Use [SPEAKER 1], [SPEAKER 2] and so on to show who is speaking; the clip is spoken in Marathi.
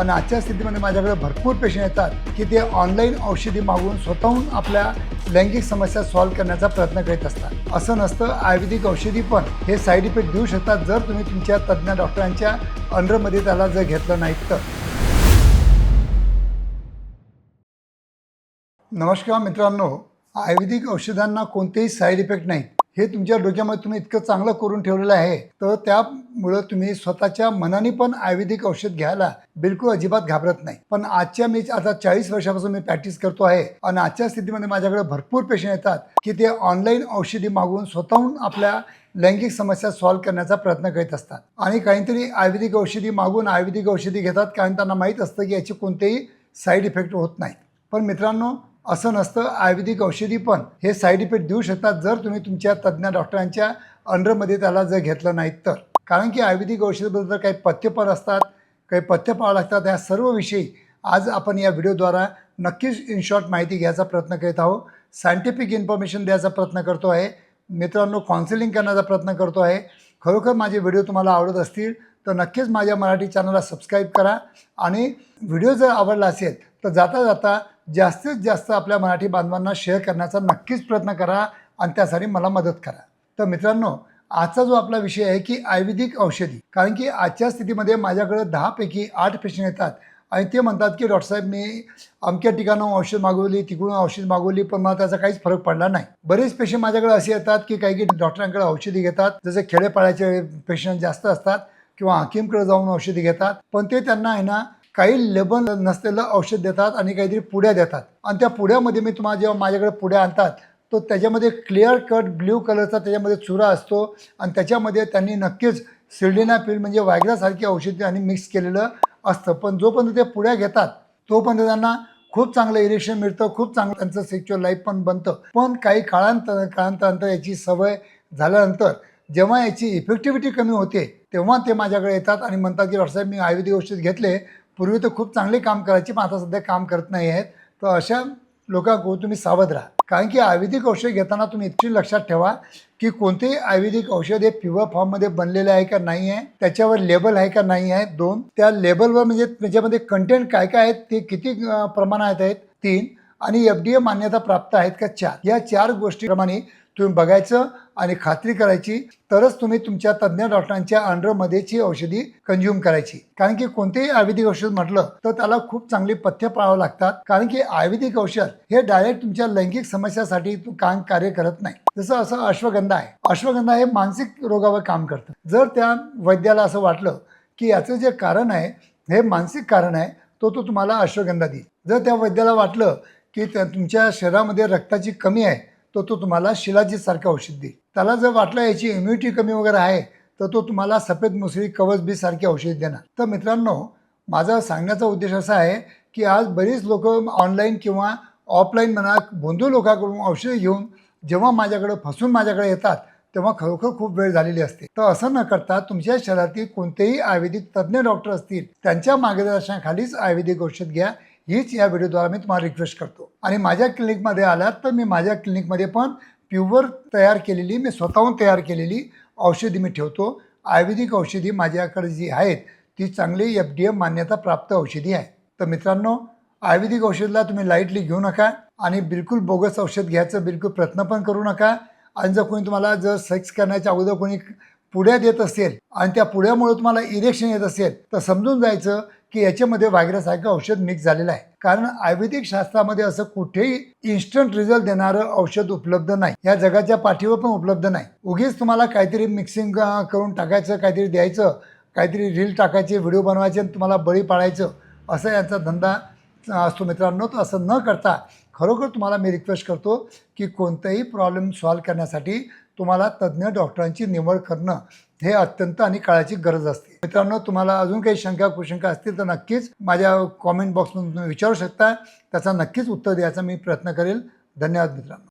[SPEAKER 1] आणि आजच्या स्थितीमध्ये माझ्याकडे भरपूर पेशंट येतात की ते ऑनलाईन औषधी मागून स्वतःहून आपल्या लैंगिक समस्या सॉल्व्ह करण्याचा प्रयत्न करीत असतात. असं नसतं आयुर्वेदिक औषधी पण हे साईड इफेक्ट देऊ शकतात जर तुम्ही तुमच्या तज्ज्ञ डॉक्टरांच्या अंडरमध्ये त्याला जर घेतलं नाही तर. नमस्कार मित्रांनो आयुर्वेदिक औषधांना कोणतेही साईड इफेक्ट नाही हे तुमच्या डोक्यामध्ये तुम्ही इतकं चांगलं करून ठेवलेलं आहे. तर त्यामुळं तुम्ही स्वतःच्या मनाने पण आयुर्वेदिक औषध घ्यायला बिलकुल अजिबात घाबरत नाही. पण आजच्या मी आता चाळीस वर्षापासून मी प्रॅक्टिस करतो आहे आणि आजच्या स्थितीमध्ये माझ्याकडे भरपूर पेशंट येतात की ते ऑनलाईन औषधी मागून स्वतःहून आपल्या लैंगिक समस्या सॉल्व्ह करण्याचा प्रयत्न करीत असतात. आणि काहीतरी आयुर्वेदिक औषधी मागून आयुर्वेदिक औषधी घेतात कारण त्यांना माहीत असतं की याचे कोणतेही साईड इफेक्ट होत नाहीत पण मित्रांनो असं नसतं आयुर्वेदिक औषधी पण हे साईड इफेक्ट देऊ शकतात जर तुम्ही तुमच्या तज्ज्ञ डॉक्टरांच्या अंडरमध्ये त्याला जर घेतलं नाहीत तर. कारण की आयुर्वेदिक औषधाबद्दल काही पथ्य पण असतात काही पथ्य असतात लागतात या सर्व विषयी आज आपण या व्हिडिओद्वारा नक्कीच इन शॉर्ट माहिती घ्यायचा प्रयत्न करीत आहोत. सायंटिफिक इन्फॉर्मेशन द्यायचा प्रयत्न करतो आहे. मित्रांनो काउन्सिलिंग करण्याचा प्रयत्न करतो आहे. खरोखर माझे व्हिडिओ तुम्हाला आवडत असतील तर नक्कीच माझ्या मराठी चॅनलला सबस्क्राईब करा. आणि व्हिडिओ जर आवडला असेल तर जाता जाता जास्तीत जास्त आपल्या मराठी बांधवांना शेअर करण्याचा नक्कीच प्रयत्न करा आणि त्यासाठी मला मदत करा. तर मित्रांनो आजचा जो आपला विषय आहे की आयुर्वेदिक औषधी. कारण की आजच्या स्थितीमध्ये माझ्याकडे दहापैकी आठ पेशंट येतात. आणि ते म्हणतात की डॉक्टर साहेब मी अमक्या ठिकाणाहून औषध मागवली तिकडून औषध मागवली पण मला त्याचा काहीच फरक पडला नाही. बरेच पेशंट माझ्याकडे असे येतात की काही काही डॉक्टरांकडे औषधी घेतात. जसे खेडेपाड्याचे पेशंट जास्त असतात. किंवा हाकीमकडे जाऊन औषधी घेतात. पण ते त्यांना आहे ना काही लेबल नसलेलं औषध देतात आणि काहीतरी पुड्या देतात. आणि त्या पुड्यामध्ये मी तुम्हाला जेव्हा माझ्याकडे पुड्या आणतात तो त्याच्यामध्ये क्लिअर कट ब्ल्यू कलरचा त्याच्यामध्ये चुरा असतो. आणि त्याच्यामध्ये त्यांनी नक्कीच सिल्डिनाफिल म्हणजे वायग्रासारखी औषधी आणि मिक्स केलेलं असतं. पण जोपर्यंत ते पुड्या घेतात तोपर्यंत त्यांना खूप चांगलं इरेक्शन मिळतं खूप चांगलं त्यांचं सेक्च्युअल लाईफ पण बनतं. पण काही काळांतर काळांतरानंतर याची सवय झाल्यानंतर जेव्हा याची इफेक्टिव्हिटी कमी होते तेव्हा ते माझ्याकडे येतात आणि म्हणतात की डॉक्टर साहेब मी आयुर्वेदिक औषध घेतले. पूर्वी तर खूप चांगले काम करायचे पण आता सध्या काम करत नाही आहेत. तर अशा लोकांकडून तुम्ही सावध राहा. कारण की आयुर्वेदिक औषध घेताना तुम्ही इतकी लक्षात ठेवा की कोणतेही आयुर्वेदिक औषध हे प्युअर फॉर्ममध्ये बनलेले आहे का नाही आहे त्याच्यावर लेबल आहे का नाही आहे दोन. त्या लेबलवर म्हणजे त्याच्यामध्ये कंटेंट काय काय आहेत ते किती प्रमाणात आहेत तीन. आणि एफ डी ए मान्यता प्राप्त आहेत का चार. या चार गोष्टीप्रमाणे तुम्ही बघायचं आणि खात्री करायची तरच तुम्ही तुमच्या तज्ज्ञ डॉक्टरांच्या अंडरमध्येची औषधी कंझ्युम करायची. कारण की कोणतेही आयुर्वेदिक औषध म्हटलं तर त्याला खूप चांगली पथ्य पाळावं लागतात. कारण की आयुर्वेदिक औषध हे डायरेक्ट तुमच्या लैंगिक समस्यासाठी तू काम कार्य करत नाही. जसं असं अश्वगंधा आहे. अश्वगंधा हे मानसिक रोगावर काम करतं. जर त्या वैद्याला असं वाटलं की याचं जे कारण आहे हे मानसिक कारण आहे तो तो तुम्हाला अश्वगंधा देईल. जर त्या वैद्याला वाटलं की त्या तुमच्या शरीरामध्ये रक्ताची कमी आहे तर तो तुम्हाला शिलाजीतसारखं औषध देईल. त्याला जर वाटलं याची इम्युनिटी कमी वगैरे आहे तर तो तुम्हाला सफेद मुसळी कवच बी सारखी औषध देणार. तर मित्रांनो माझा सांगण्याचा उद्देश असा आहे की आज बरीच लोक ऑनलाईन किंवा ऑफलाईन म्हणा बोंधू लोकांकडून औषधं घेऊन जेव्हा माझ्याकडे फसून माझ्याकडे येतात तेव्हा खरोखर खूप वेळ झालेली असते. तर असं न करता तुमच्या शरीरातील कोणतेही आयुर्वेदिक तज्ज्ञ डॉक्टर असतील त्यांच्या मार्गदर्शनाखालीच आयुर्वेदिक औषध घ्या. हीच या व्हिडिओद्वारा मी तुम्हाला रिक्वेस्ट करतो. आणि माझ्या क्लिनिकमध्ये आलात तर मी माझ्या क्लिनिकमध्ये पण प्युअर तयार केलेली मी स्वतःहून तयार केलेली औषधी मी ठेवतो. आयुर्वेदिक औषधी माझ्याकडे जी आहेत ती चांगली एफ डी एम मान्यता प्राप्त औषधी आहे. तर मित्रांनो आयुर्वेदिक औषधला तुम्ही लाईटली घेऊ नका आणि बिलकुल बोगस औषध घ्यायचं बिलकुल प्रयत्न पण करू नका. आणि जर कोणी तुम्हाला जर सेक्स करण्याच्या अगोदर कोणी पुड्या देत असेल आणि त्या पुढ्यामुळे तुम्हाला इरेक्शन येत असेल तर समजून जायचं की याच्यामध्ये व्हायग्रासारखं औषध मिक्स झालेलं आहे. कारण आयुर्वेदिक शास्त्रामध्ये असं कुठेही इन्स्टंट रिझल्ट देणारं औषध उपलब्ध नाही. या जगाच्या पाठीवर पण उपलब्ध नाही. उगीच तुम्हाला काहीतरी मिक्सिंग करून टाकायचं काहीतरी द्यायचं काहीतरी रील टाकायचे व्हिडिओ बनवायचे आणि तुम्हाला बळी पाडायचं असं यांचा धंदा असतो मित्रांनो. तर असं न करता खरोखर तुम्हाला मी रिक्वेस्ट करतो की कोणताही प्रॉब्लेम सॉल्व्ह करण्यासाठी तुम्हाला तज्ज्ञ डॉक्टरांची निवड करणं हे अत्यंत आणि काळाची गरज असते. मित्रांनो तुम्हाला अजून काही शंका कुशंका असतील तर नक्कीच माझ्या कॉमेंट बॉक्समधून तुम्ही विचारू शकता. त्याचा नक्कीच उत्तर द्यायचा मी प्रयत्न करेल. धन्यवाद मित्रांनो.